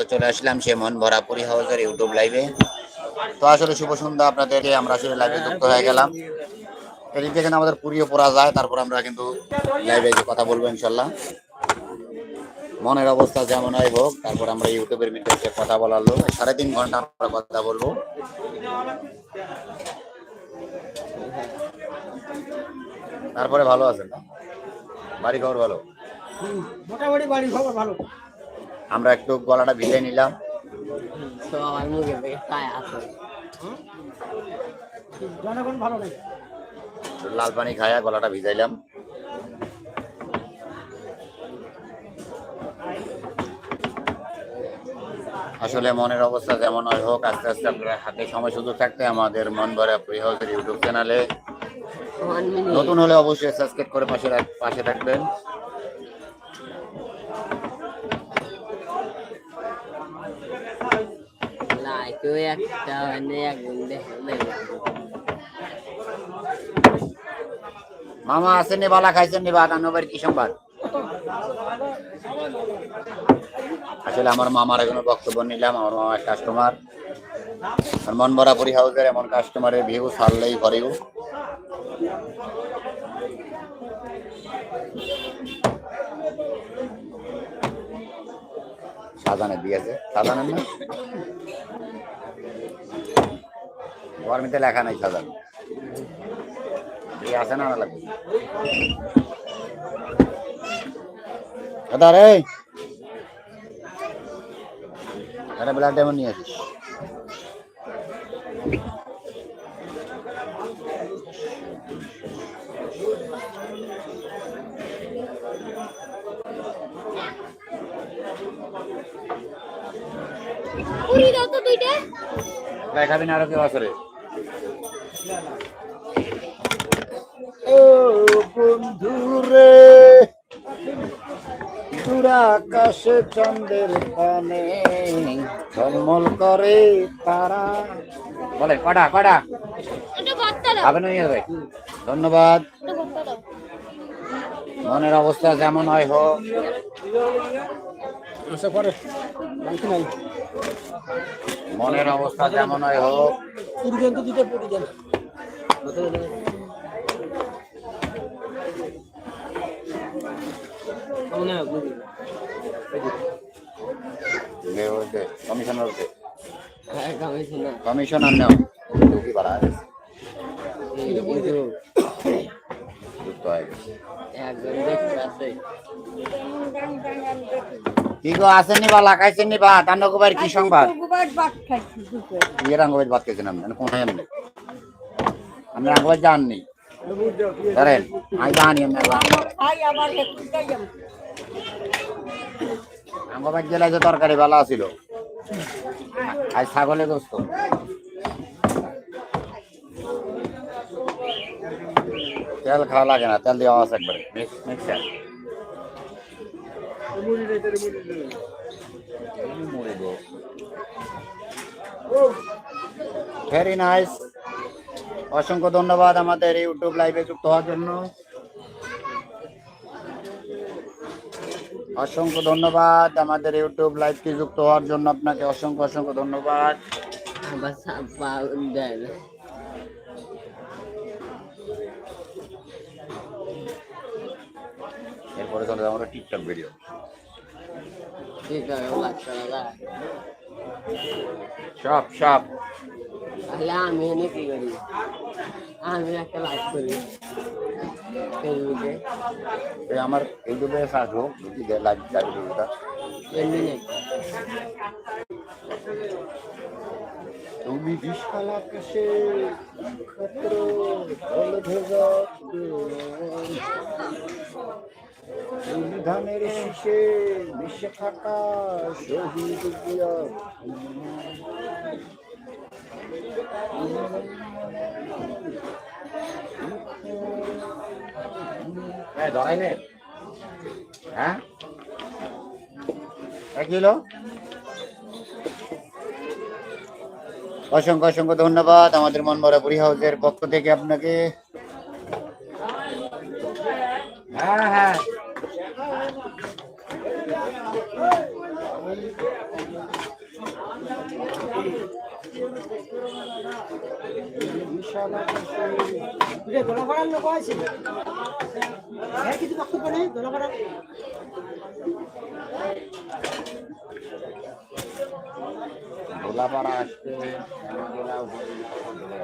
মতো চলে আসলাম সে মন ভরা পুরি হাউসের ইউটিউব লাইভে তো আসলে শুভ সন্ধ্যা আপনাদেরকে আমরা আসলে লাইভে যুক্ত হয়ে গেলাম। এদিক থেকে আমাদের পুরিও পড়া যায়, তারপর আমরা কিন্তু লাইভে কথা বলব ইনশাল্লাহ। মনের অবস্থা যেমন হয় হোক, তারপর আমরা ইউটিউবের এসে কথা বলার লোক। সাড়ে তিন ঘণ্টা আমরা কথা বলব। তারপরে ভালো আছেন? বাড়ি খবর ভালো মোটামুটি বাড়ি খবর ভালো। আমরা একটু গলাটা ভিজে নিলাম। সবার মুখে তাই আছে। জনগণ ভালো লাল পানি খায়া গলাটা ভিজাইলাম। আসলে মনের অবস্থা যেমন হয় হোক আস্তে আস্তে আপনার হাতে সময় সুযোগ থাকতে আমাদের মন ভরা প্রি হাউসের ইউটিউব চ্যানেলে। নতুন হলে অবশ্যই সাবস্ক্রাইব করে পাশে পাশে থাকবেন। মামা, আসেননি, বালা খাইছেন নি বাদ কি সংবাদ? আসলে আমার মামার এখনও বক্তব্য নিলাম, আমার মামার কাস্টমার মন ভরা পুরি হাউসের এমন কাস্টমারের ভিউ ছাড়লেই ঘরেও সাজানে দিয়েছে। সাজানের না? গরমিতে লেখা নাই এই আছে না লাগবে? দাদা রে একটা ব্লাড ডেমন নিয়ে আসিস। খাবি না আরও কেউ আছে ও বন্ধু আকাশে চন্দ্রের পানে ঝলমল করে তারা। বলে কটা কটা? খাবেন যাবে। ধন্যবাদ। মনের অবস্থা যেমন হয় হোক। আচ্ছা মনের অবস্থা যেমন হয় হোক পুরি দেন তো দুটো পুরি দেন কমিশনার হ্যাঁ আমি শোনা কমিশনার নেও কি বাড়া কি গো আসেননি বা লাগাইছেননি বা? তান্ডকুবার কি সংবাদ? ভাত বিয়ের আঙ্গবাজ বাদ খেয়েছেন আপনি আমি কোথায় আপনি? আপনি আঙ্গবাজ যাননি? ধরেন আমি জানি আপনি যে তরকারি ভালো ছিল আজ ছাগলে গোস্ত। তেল খাওয়া লাগে না, তেল দেওয়া আছে একবারে। মিক্সার। ভেরি নাইস অসংখ্য ধন্যবাদ আমাদের ইউটিউব লাইভে যুক্ত হওয়ার জন্য। অসংখ্য ধন্যবাদ। আমাদের ইউটিউব লাইভটি যুক্ত হওয়ার জন্য আপনাকে অসংখ্য অসংখ্য ধন্যবাদ। দেয় এরপরে চলে যাব আমরা টিকটক ভিডিও ঠিক আছে সব সব। তাহলে আমি এনে কি করি? আমি একটা লাইভ করি। ফেসবুকে এই আমার ইউটিউবে সার্চ হোক দে লাইভ লাইভ ভিডিওটা এমনি নেই। তুমি বিশাল আকাশে নক্ষত্র জল ভেজা তুমি ধানের শীষে মিশে থাকা শহীদ হ্যাঁ নে হ্যাঁ এক কিলো। অসংখ্য অসংখ্য ধন্যবাদ আমাদের মন ভরা পুরি হাউসের পক্ষ থেকে আপনাকে। হ্যাঁ হ্যাঁ। এটা দোলাপাড়ার লোক আছে। হ্যাঁ কিছু বক্তব্য নেই? দোলাপাড়ার ভোলাপাড়া আসছে জেলা উপজেলা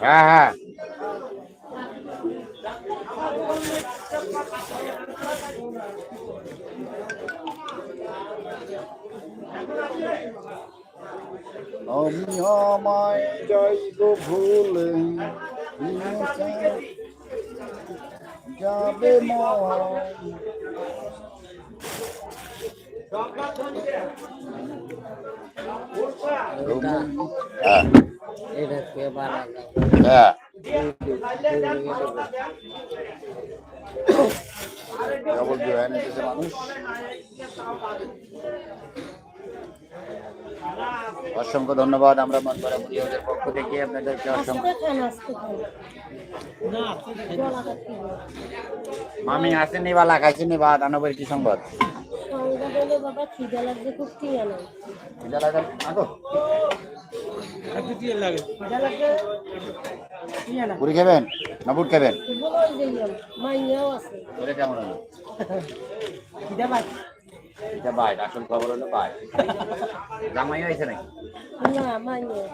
হ্যাঁ হ্যাঁ। আমি আমায় যাইব ভুলে। যাবে হ্যাঁ। মানুষ অসংখ্য ধন্যবাদ। আমরা মন করা পরিবারের পক্ষ থেকে আপনাদেরকে অসংখ্য মামি আসেনি বা লাগাইছেনি বা দানবের কি সংবাদ? বাবা খিদে লাগছে খুব খিদে আগো। পুরি খাবেন? না বুট খাবেন? বলো ওই যে ইয়ম, মাইয়াও আছে এটা কেমন হলো এটা বাইট আসল খবর হলো বাইট জামাই হয়েছে নাকি? না মাইয়া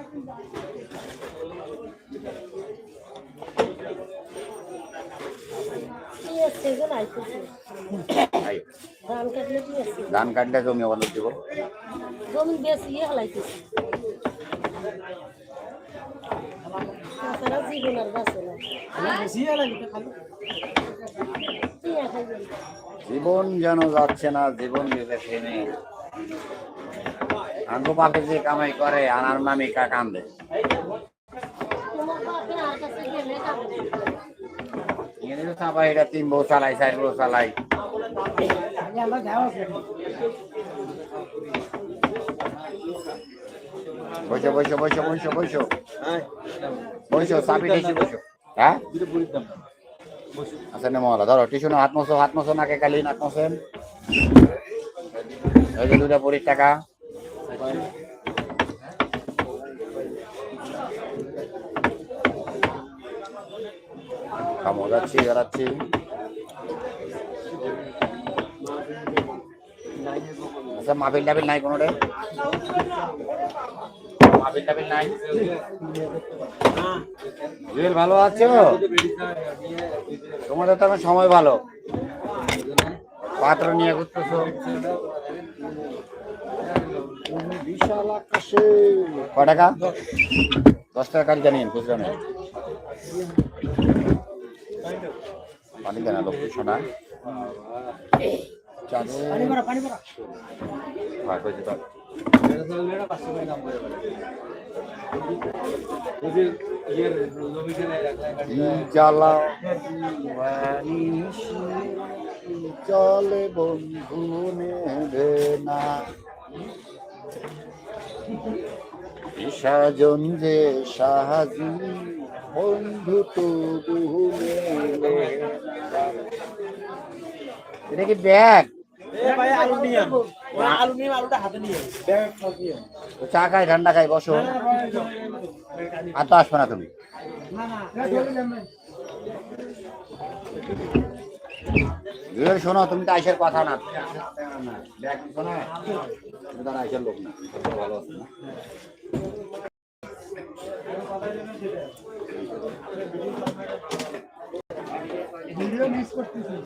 ধান কাটলে ধান কাটলে জমি অবলোক দিব। জমি বেশি ইয়ে জীবন যেন যাচ্ছে না, জীবন দিতে থেমে আঙ্গু বাপে যে কামাই করে, আনার মামি কা কান্দে। তোমার বাপে আর কাছে গেলে কাঁদে এনে তো চাপা, এটা তিন বউ চালাই, চার বউ চালাই খালি আমরা যাও আছে বসো বসো বসো বসো বসো। বসো চাবি টেসি বসো। হ্যাঁ? আচ্ছা নেমো ধরো টিসু হাত মশো হাত মশো নাকে কালি নাক এই যে দুটা পরির টাকা। কামো যাচ্ছি বেড়াচ্ছি। আচ্ছা মাবিল টাবিল নাই কোনোটাই? নাই। জুয়েল ভালো আছো? তোমাদের তো এখন সময় ভালো। পাত্র নিয়ে ঘুরতেছো। বিশাল আকাশে। ক টাকা? দশ টাকা কাজ জানিয়েন খুচরা নেই পানি দেনা লক্ষ্মী সোনা চাঁদে পানি ভরা পানি ভরা। চলে বন্ধু নেবে না সাজন যে সাহায্য বন্ধু তো এটা কি ব্যাগ আলু নিয়ে আলুটা হাতে নিয়ে। চা খাই ঠান্ডা খাই বসো। আর তো আসবে না তুমি। শোনো তুমি তো আইসের কথা না। তুমি না ব্যাগ নিছো না? তুমি তো আইসের লোক না। ভালো আছো না ভিডিও মিস করতেছি।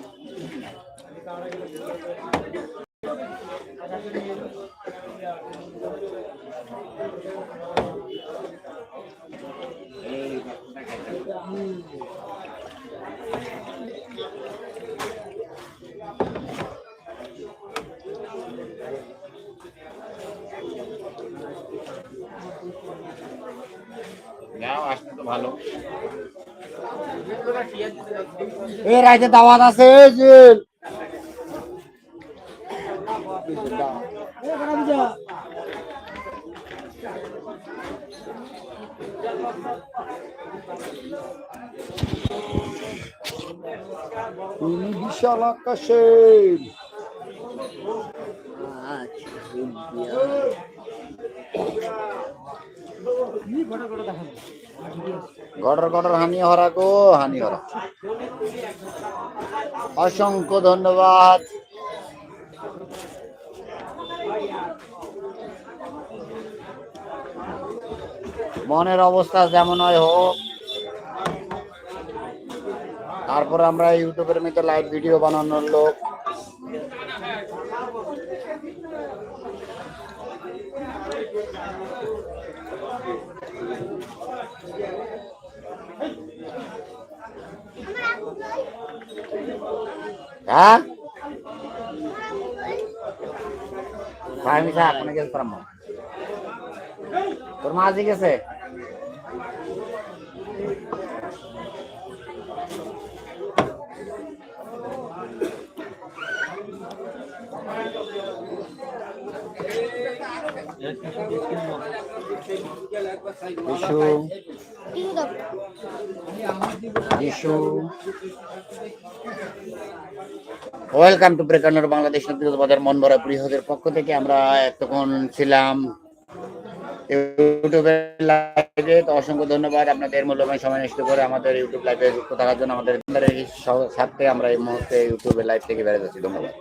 এ রাইতে দাওয়াত আছে জুয়েল এ বড় বিজা তুমি বিশাল আকাশে। গড়র গড়র হানি হরা গো হানি হরা অসংখ্য ধন্যবাদ মনের অবস্থা যেমন হয় হোক। তারপর আমরা ইউটিউবের মধ্যে লাইভ ভিডিও বানানোর লোক। হ্যাঁ? থাক অনেক গেছে তোর মা তোর বিশু বিশু ওয়েলকাম টু ব্রেকানোর বাংলাদেশ বাজার মন ভরা প্রিয়দের পক্ষ থেকে আমরা এতক্ষণ ছিলাম ইউটিউবের লাইভে তো অসংখ্য ধন্যবাদ। আপনাদের মূল্যবান সময় নিশ্চিত করে আমাদের ইউটিউব লাইভে যুক্ত থাকার জন্য আমাদের সাথে আমরা এই মুহূর্তে ইউটিউবের লাইভ থেকে বেড়ে যাচ্ছি। ধন্যবাদ।